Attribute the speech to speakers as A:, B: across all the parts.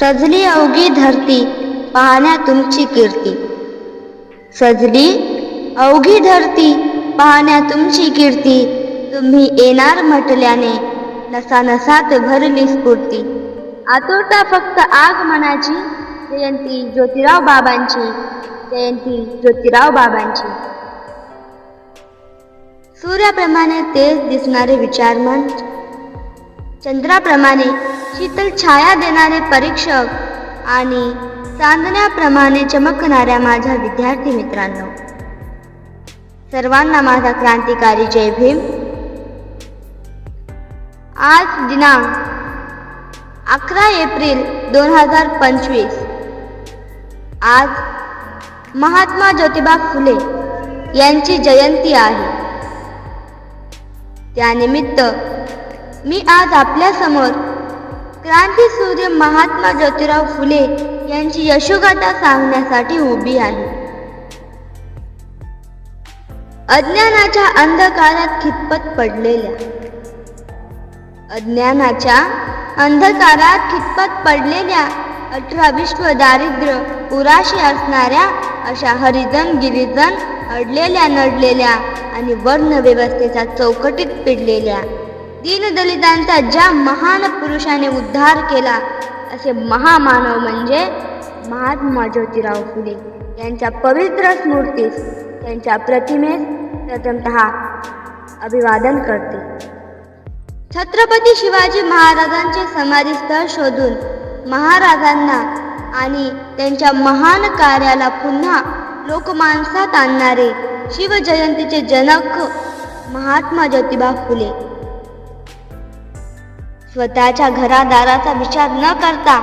A: सजली अवघी धरती पाहण्या तुमची कीर्ती. सजली अवघी धरती पाहण्या तुमची कीर्ती. तुम्ही येणार म्हटल्याने नसा नसात भरली स्फूर्ती. आतुरता फक्त आग मनाची जयंती ज्योतिराव बाबांची जयंती ज्योतिराव बाबांची. सूर्याप्रमाणे तेज दिसणारे विचारमंच चंद्राप्रमाणे शीतल छाया देणारे परीक्षक आणि चांदण्याप्रमाणे चमकणाऱ्या माझ्या विद्यार्थी मित्रांनो. सर्वांना माझा क्रांतिकारी जय भीम. आज दिनांक अकरा एप्रिल दोन हजार पंचवीस. आज महात्मा ज्योतिबा फुले यांची जयंती आहे. त्यानिमित्त मी आज आपल्यासमोर क्रांती सूर्य महात्मा ज्योतिराव फुले यांची यशोगाथा सांगण्यासाठी उभी आहे. अज्ञानाच्या अंधकारात खितपत पडलेल्या. अज्ञानाच्या अंधकारात खितपत पडलेल्या अठरा विश्व दारिद्र्य पुराशी असणाऱ्या अशा हरिजन गिरिजन अडलेल्या नडलेल्या आणि वर्ण व्यवस्थेच्या चौकटीत पिडलेल्या. दीनदलितांचा ज्या महान पुरुषाने उद्धार केला असे महामानव म्हणजे महात्मा ज्योतिराव फुले. यांच्या पवित्र स्मृतीस त्यांच्या प्रतिमेस प्रथमतः अभिवादन करते. छत्रपती शिवाजी महाराजांचे समाधीस्थळ शोधून महाराजांना आणि त्यांच्या महान कार्याला पुन्हा लोकमानसात आणणारे शिवजयंतीचे जनक महात्मा ज्योतिबा फुले. स्वतःच्या घरादाराचा विचार न करता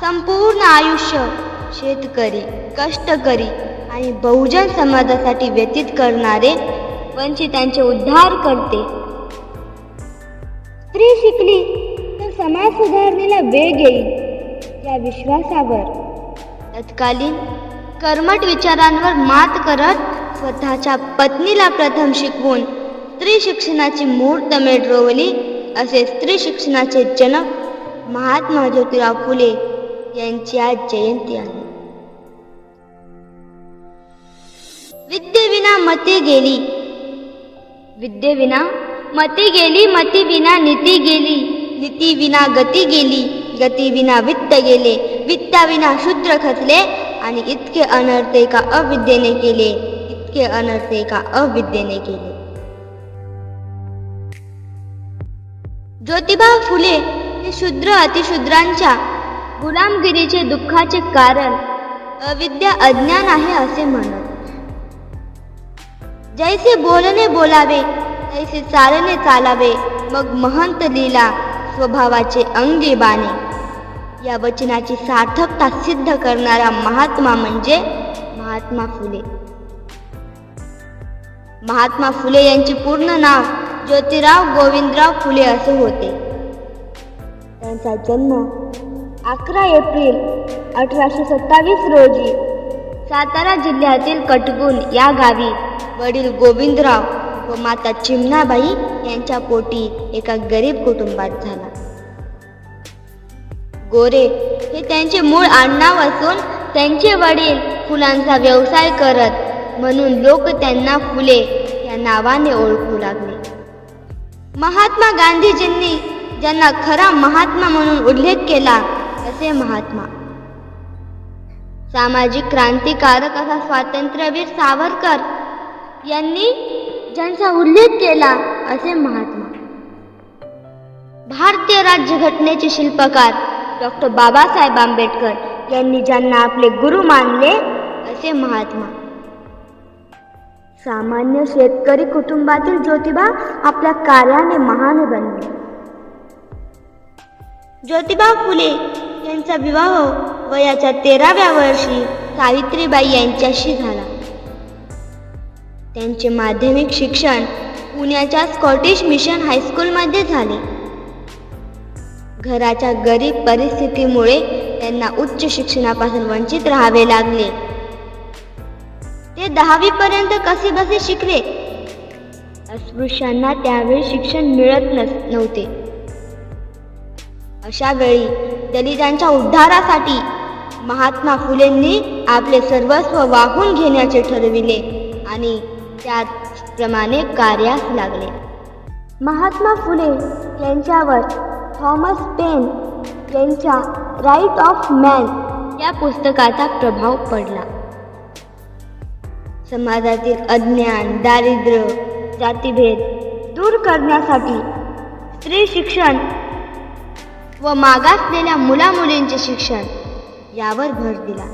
A: संपूर्ण आयुष्य शेतकरी कष्टकरी आणि बहुजन समाजासाठी व्यतीत करणारे वंचितांचे उद्धार करते. स्त्री शिकली तर समाज सुधारणेला वेग येईल या विश्वासावर. तत्कालीन कर्मट विचारांवर मात करत स्वतःच्या पत्नीला प्रथम शिकवून स्त्री शिक्षणाची मुहूर्तमेढ रोवली. असे स्त्री शिक्षणाचे जनक महात्मा ज्योतिराव फुले यांची आज जयंती आहे. विद्येविना मते गेली. विद्येविना मती गेली मती विना नीती गेली. नीती विना गती गेली गती विना वित्त गेले. वित्ताविना शूद्र खचले आणि इतके अनर्थ एका अविद्येने केले. इतके अनर्थ एका अविद्येने केले. ज्योतिबा फुले हे शूद्र अतिशूद्रांच्या गुलामगिरीचे दुःखाचे कारण. अविद्या अज्ञान आहे असे म्हणत. जैसे बोलणे बोलावे तैसे चालणे चालावे मग महंत लीला स्वभावाचे अंगी बाणे या वचनाची सार्थकता सिद्ध करणारा महात्मा म्हणजे महात्मा फुले. महात्मा फुले यांचे पूर्ण नाव ज्योतिराव गोविंदराव फुले असे होते. त्यांचा जन्म अकरा एप्रिल अठराशे सत्तावीस रोजी सातारा जिल्ह्यातील कटगुण या गावी वडील गोविंदराव व माता चिमणाबाई यांच्या पोटी एका गरीब कुटुंबात झाला. गोरे हे त्यांचे मूळ आडनाव असून त्यांचे वडील फुलांचा व्यवसाय करत म्हणून लोक त्यांना फुले या नावाने ओळखू लागले. महात्मा गांधीजींनी ज्यांना खरा महात्मा म्हणून उल्लेख केला असे महात्मा. सामाजिक क्रांतिकारक असा स्वातंत्र्यवीर सावरकर यांनी ज्यांचा उल्लेख केला असे महात्मा. भारतीय राज्यघटनेचे शिल्पकार डॉक्टर बाबासाहेब आंबेडकर यांनी ज्यांना आपले गुरु मानले असे महात्मा. सामान्य शेतकरी कुटुंबातील ज्योतिबा आपल्या कार्याने महान बनले. ज्योतिबा फुले यांचा विवाह वयाच्या तेराव्या वर्षी सावित्रीबाई यांच्याशी झाला. त्यांचे माध्यमिक शिक्षण पुण्याच्या स्कॉटिश मिशन हायस्कूलमध्ये झाले. घराच्या गरीब परिस्थितीमुळे त्यांना उच्च शिक्षणापासून वंचित राहावे लागले. ते दहावी पर्यंत कसे बसे शिकले? अस्पृश्यांना त्यावेळी शिक्षण मिळत नस नव्हते. अशा वेळी दलितांच्या उद्धारासाठी महात्मा फुलेंनी आपले सर्वस्व वाहून घेण्याचे ठरविले आणि त्याचप्रमाणे कार्यास लागले. महात्मा फुले यांच्यावर थॉमस पेन यांच्या राईट ऑफ मॅन या पुस्तकाचा प्रभाव पडला. समाजातील अज्ञान दारिद्र्य जातीभेद दूर करण्यासाठी स्त्री शिक्षण व मागासलेल्या मुलामुलींचे शिक्षण यावर भर दिला.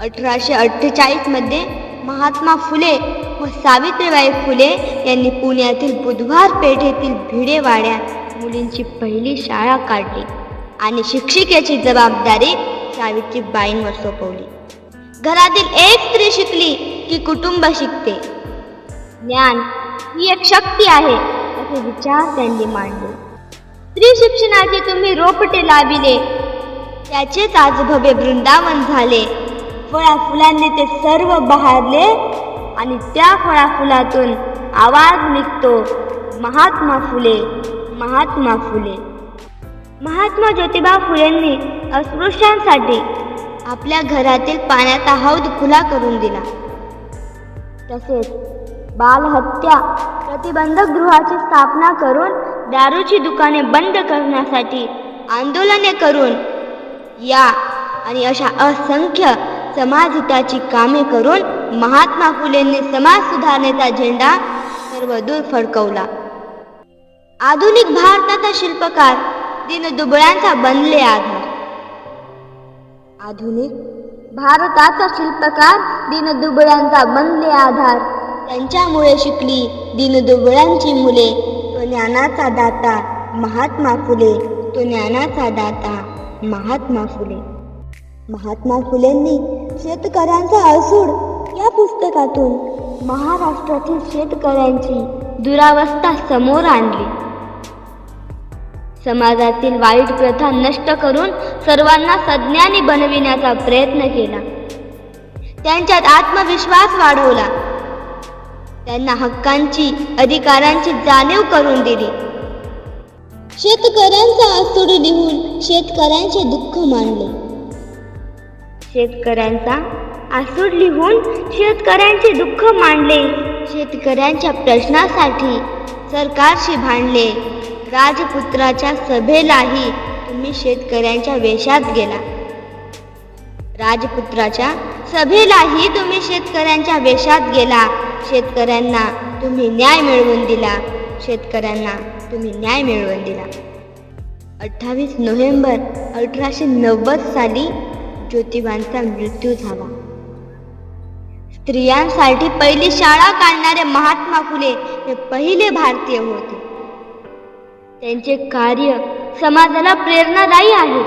A: अठराशे अठ्ठेचाळीसमध्ये महात्मा फुले व सावित्रीबाई फुले यांनी पुण्यातील बुधवार पेठेतील भिडेवाड्यात मुलींची पहिली शाळा काढली आणि शिक्षिकेची जबाबदारी सावित्रीबाईंवर सोपवली. घरातील एक स्त्री शिकली की कुटुंब शिकते. ज्ञान ही एक शक्ती आहे असे विचार त्यांनी मांडले. स्त्री शिक्षणाचे तुम्ही रोपटे लाविले त्याचेच आज भव्य वृंदावन झाले. फळा फुलांनी ते सर्व बहारले आणि त्या फळा फुलातून आवाज निघतो महात्मा फुले महात्मा फुले. महात्मा ज्योतिबा फुलेंनी अस्पृश्यांसाठी आपल्या घरातील पाण्याचा हौद खुला करून दिला. तसेच बालहत्या प्रतिबंधक गृहाची स्थापना करून दारूची दुकाने बंद करण्यासाठी आंदोलने करून या आणि अशा असंख्य समाजहिताची कामे करून महात्मा फुलेंनी समाज सुधारणेचा झेंडा सर्वदूर फडकवला. आधुनिक भारताचा शिल्पकार दिनदुबळ्यांचा बनले आधार. आधुनिक. भारताचा शिल्पकार दिनदुबळ्यांचा बनले आधार. त्यांच्यामुळे शिकली दिनदुबळ्यांची मुले. तो ज्ञानाचा दाता महात्मा फुले. तो ज्ञानाचा दाता महात्मा फुले. महात्मा फुलेंनी शेतकऱ्यांचा असूड या पुस्तकातून महाराष्ट्रातील शेतकऱ्यांची दुरावस्था समोर आणली. समाजातील वाईट प्रथा नष्ट करून सर्वांना सज्ञानी बनविण्याचा प्रयत्न केला. त्यांच्यात आत्मविश्वास वाढवला. त्यांना हक्कांची अधिकारांची जाणीव करून दिली. शेतकऱ्यांचा आसूड लिहून शेतकऱ्यांचे दुःख मांडले शेतकऱ्यांचा आसूड लिहून शेतकऱ्यांचे दुःख मांडले. शेतकऱ्यांच्या प्रश्नासाठी सरकारशी भांडले. राजपुत्राच्या सभेलाही तुम्ही शेतकऱ्यांच्या वेशात गेला. राजपुत्राच्या सभेलाही तुम्ही शेतकऱ्यांच्या वेशात गेला. शेतकऱ्यांना तुम्ही न्याय मिळवून दिला. शेतकऱ्यांना तुम्ही न्याय मिळवून दिला. अठ्ठावीस नोव्हेंबर अठराशे नव्वद साली ज्योतिबांचा मृत्यू झाला. स्त्रियांसाठी पहिली शाळा काढणारे महात्मा फुले हे पहिले भारतीय होते. त्यांचे कार्य समाजाला प्रेरणादायी आहे.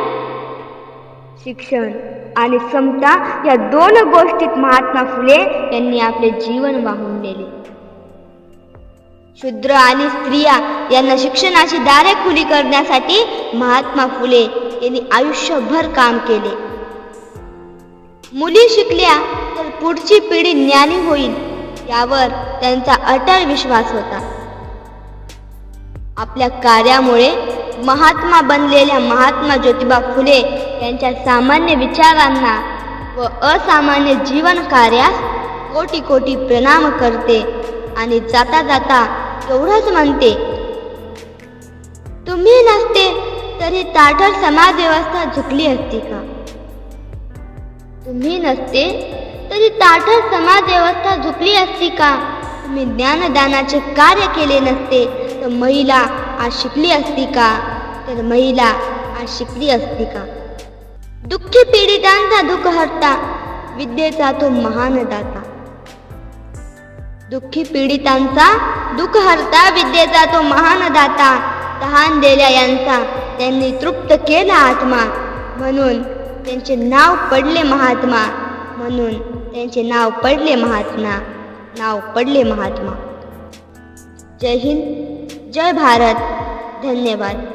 A: शिक्षण आणि समता या दोन गोष्टीत महात्मा फुले यांनी आपले जीवन वाहून नेले. शूद्र आणि स्त्रिया यांना शिक्षणाची दारे खुली करण्यासाठी महात्मा फुले यांनी आयुष्यभर काम केले. मुली शिकल्या तर पुढची पिढी ज्ञानी होईल यावर त्यांचा अटल विश्वास होता. आपल्या कार्यामुळे महात्मा बनलेल्या महात्मा ज्योतिबा फुले यांच्या सामान्य विचारांना व असामान्य जीवन कार्यास कोटी कोटी प्रणाम करते आणि जाता जाता एवढंच म्हणते तुम्ही नसते तरी ताठर समाज व्यवस्था झुकली असती का? तुम्ही नसते तरी ताठर समाज व्यवस्था झुकली असती का? तुम्ही ज्ञानदानाचे कार्य केले नसते तर महिला आज शिकली असती का? तर महिला आज शिकली असती का? दुःखी पीडितांचा दुःख हरता विद्येचा तो महान दाता. दुःखी पीडितांचा दुःख हरता विद्येचा तो महान दाता. तहान दिल्या यांचा त्यांनी तृप्त केला आत्मा. म्हणून त्यांचे नाव पडले महात्मा. म्हणून त्यांचे नाव पडले महात्मा. नाव पडले महात्मा. जय हिंद. जय भारत. धन्यवाद.